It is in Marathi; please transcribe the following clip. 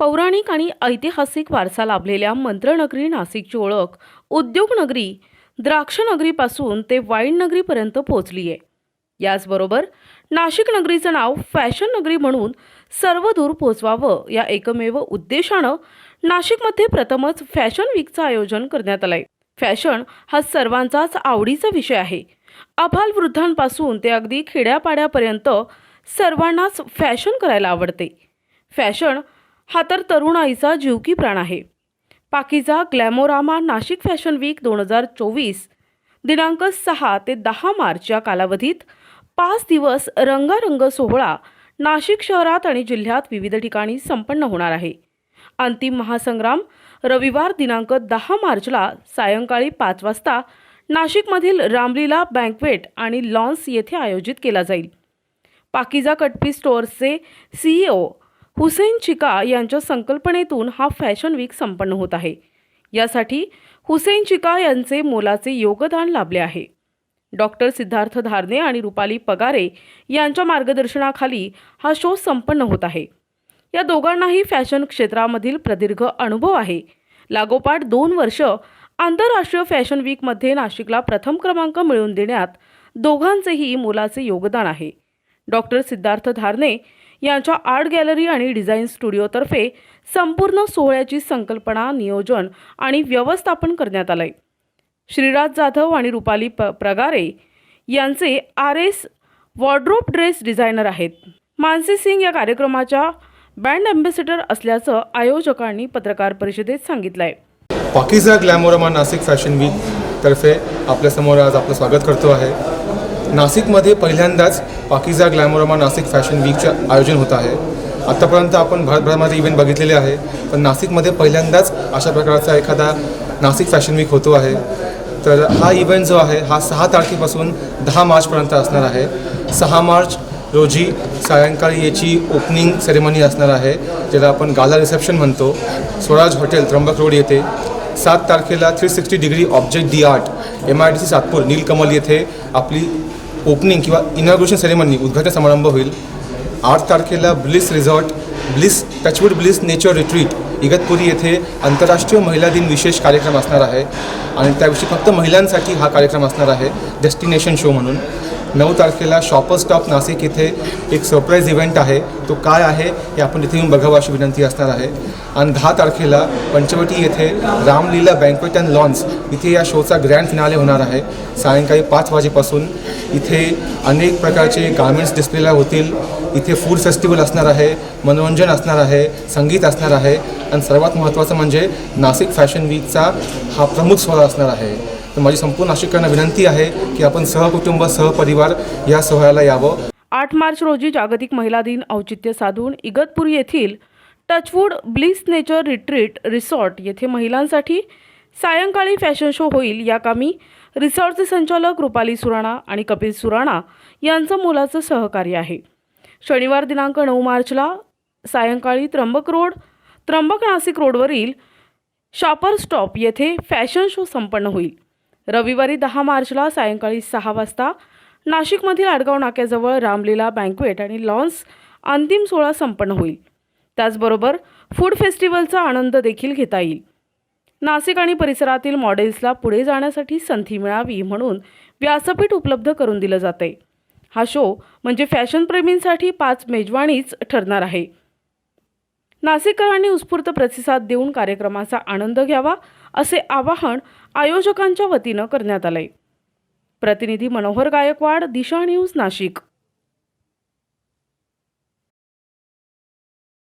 पौराणिक आणि ऐतिहासिक वारसा लाभलेल्या मंत्रनगरी नाशिकची ओळख उद्योगनगरी द्राक्षनगरीपासून ते वाईन नगरीपर्यंत पोहोचली आहे. याचबरोबर नाशिक नगरीचं नाव फॅशन नगरी म्हणून सर्वदूर पोहोचवावं या एकमेव उद्देशानं नाशिकमध्ये प्रथमच फॅशन वीकचं आयोजन करण्यात आलंय. फॅशन हा सर्वांचाच आवडीचा विषय आहे. अभाल वृद्धांपासून ते अगदी खेड्यापाड्यापर्यंत सर्वांनाच फॅशन करायला आवडते. फॅशन हा तर तरुणाईचा जीवकी प्राण आहे. Pakeezah Glamorama Nashik fashion week दोन हजार चोवीस दिनांक सहा ते दहा मार्च या कालावधीत पाच दिवस रंगारंग सोहळा नाशिक शहरात आणि जिल्ह्यात विविध ठिकाणी संपन्न होणार आहे. अंतिम महासंग्राम रविवार दिनांक दहा मार्चला सायंकाळी पाच वाजता नाशिकमधील रामलीला बँकवेट आणि लॉन्स येथे आयोजित केला जाईल. पाकिजा कटपी स्टोअर्सचे सीईओ हुसेन चिका यांच्या संकल्पनेतून हा फॅशन वीक संपन्न होत आहे. यासाठी हुसेन चिका यांचे मोलाचे योगदान लाभले आहे. डॉक्टर सिद्धार्थ धारणे आणि रुपाली पगारे यांच्या मार्गदर्शनाखाली हा शो संपन्न होत आहे. या दोघांनाही फॅशन क्षेत्रामधील प्रदीर्घ अनुभव आहे. लागोपाठ दोन वर्ष आंतरराष्ट्रीय फॅशन वीकमध्ये नाशिकला प्रथम क्रमांक मिळवून देण्यात दोघांचेही मोलाचे योगदान आहे. डॉक्टर सिद्धार्थ धारणे यांच्या आर्ट गॅलरी आणि डिझाईन स्टुडिओतर्फे संपूर्ण सोहळ्याची संकल्पना नियोजन आणि व्यवस्थापन करण्यात आलंय. श्रीराज जाधव आणि रुपाली प प्रगारे यांचे R S wardrobe dress designer आहेत. मानसी सिंग या कार्यक्रमाच्या बँड अँबॅसेडर असल्याचं आयोजकांनी पत्रकार परिषदेत सांगितलं आहे Pakeezah Glamorama Nashik fashion week तर्फे आपल्यासमोर आज आपलं स्वागत करतो आहे. नाशिकमध्ये पहिल्यांदाच पाकिजा ग्लॅमोरमा नाशिक फॅशन वीकचं आयोजन होत आहे. आत्तापर्यंत आपण भारतभरामध्ये इव्हेंट बघितलेले आहे पण नाशिकमध्ये पहिल्यांदाच अशा प्रकारचा एखादा नाशिक फॅशन वीक होतो आहे. तर हा इव्हेंट जो आहे हा सहा तारखेपासून दहा मार्चपर्यंत असणार आहे. सहा मार्च रोजी सायंकाळी याची ओपनिंग सेरेमनी असणार आहे ज्याला आपण गाला रिसेप्शन म्हणतो. स्वराज हॉटेल त्र्यंबक रोड येथे. सात तारखेला three sixty degree object the art M I D C Satpur Neelkamal येथे आपली ओपनिंग किंवा इनॉग्रेशन सेरेमनी उद्घाटन समारंभ होईल. आठ तारखेला Bliss Resort Bliss Touchwood Bliss Nature Retreat Igatpuri येथे आंतरराष्ट्रीय महिला दिन विशेष कार्यक्रम असणार आहे. आणि त्याविषयी फक्त महिलांसाठी हा कार्यक्रम असणार आहे डेस्टिनेशन शो म्हणून. नऊ तारखेला शॉपर स्टॉप नाशिक इथे एक सरप्राईज इव्हेंट आहे. तो काय आहे हे आपण इथे येऊन बघावं अशी विनंती असणार आहे. आणि दहा तारखेला पंचवटी येथे रामलीला बँकवेट अँड लॉन्स इथे या शोचा ग्रँड फिनाले होणार आहे. सायंकाळी पाच वाजेपासून इथे अनेक प्रकारचे गार्मेंट्स डिस्प्लेला होतील. इथे फूड फेस्टिवल असणार आहे मनोरंजन असणार आहे संगीत असणार आहे. आणि सर्वात महत्त्वाचं म्हणजे नाशिक फॅशन वीकचा हा प्रमुख सोहळा असणार आहे. तर माझी संपूर्ण नाशिकांना विनंती आहे की आपण सहकुटुंब सहपरिवार या सोहळ्याला यावं. आठ मार्च रोजी जागतिक महिला दिन औचित्य साधून इगतपूर येथील Touchwood Bliss Nature Retreat resort येथे महिलांसाठी सायंकाळी फॅशन शो होईल या कामी रिसॉर्टचे संचालक रुपाली सुराणा आणि कपिल सुराणा यांचं मोलाचं सहकार्य आहे. शनिवार दिनांक नऊ मार्चला सायंकाळी त्र्यंबक रोड त्र्यंबक नाशिक रोडवरील शॉपर स्टॉप येथे फॅशन शो संपन्न होईल. रविवारी दहा मार्चला सायंकाळी सहा वाजता नाशिकमधील आडगाव नाक्याजवळ रामलीला बँक्वेट आणि लॉन्स अंतिम सोहळा संपन्न होईल. त्याचबरोबर फूड फेस्टिवलचा आनंद देखील घेता येईल. नाशिक आणि परिसरातील मॉडेल्सला पुढे जाण्यासाठी संधी मिळावी म्हणून व्यासपीठ उपलब्ध करून दिलं जाते. हा शो म्हणजे फॅशनप्रेमींसाठी पाच मेजवानीच ठरणार आहे. नाशिककरांनी उत्स्फूर्त प्रतिसाद देऊन कार्यक्रमाचा आनंद घ्यावा असे आवाहन आयोजकांच्या वतीनं करण्यात आलंय. प्रतिनिधी मनोहर गायकवाड दिशा न्यूज नाशिक.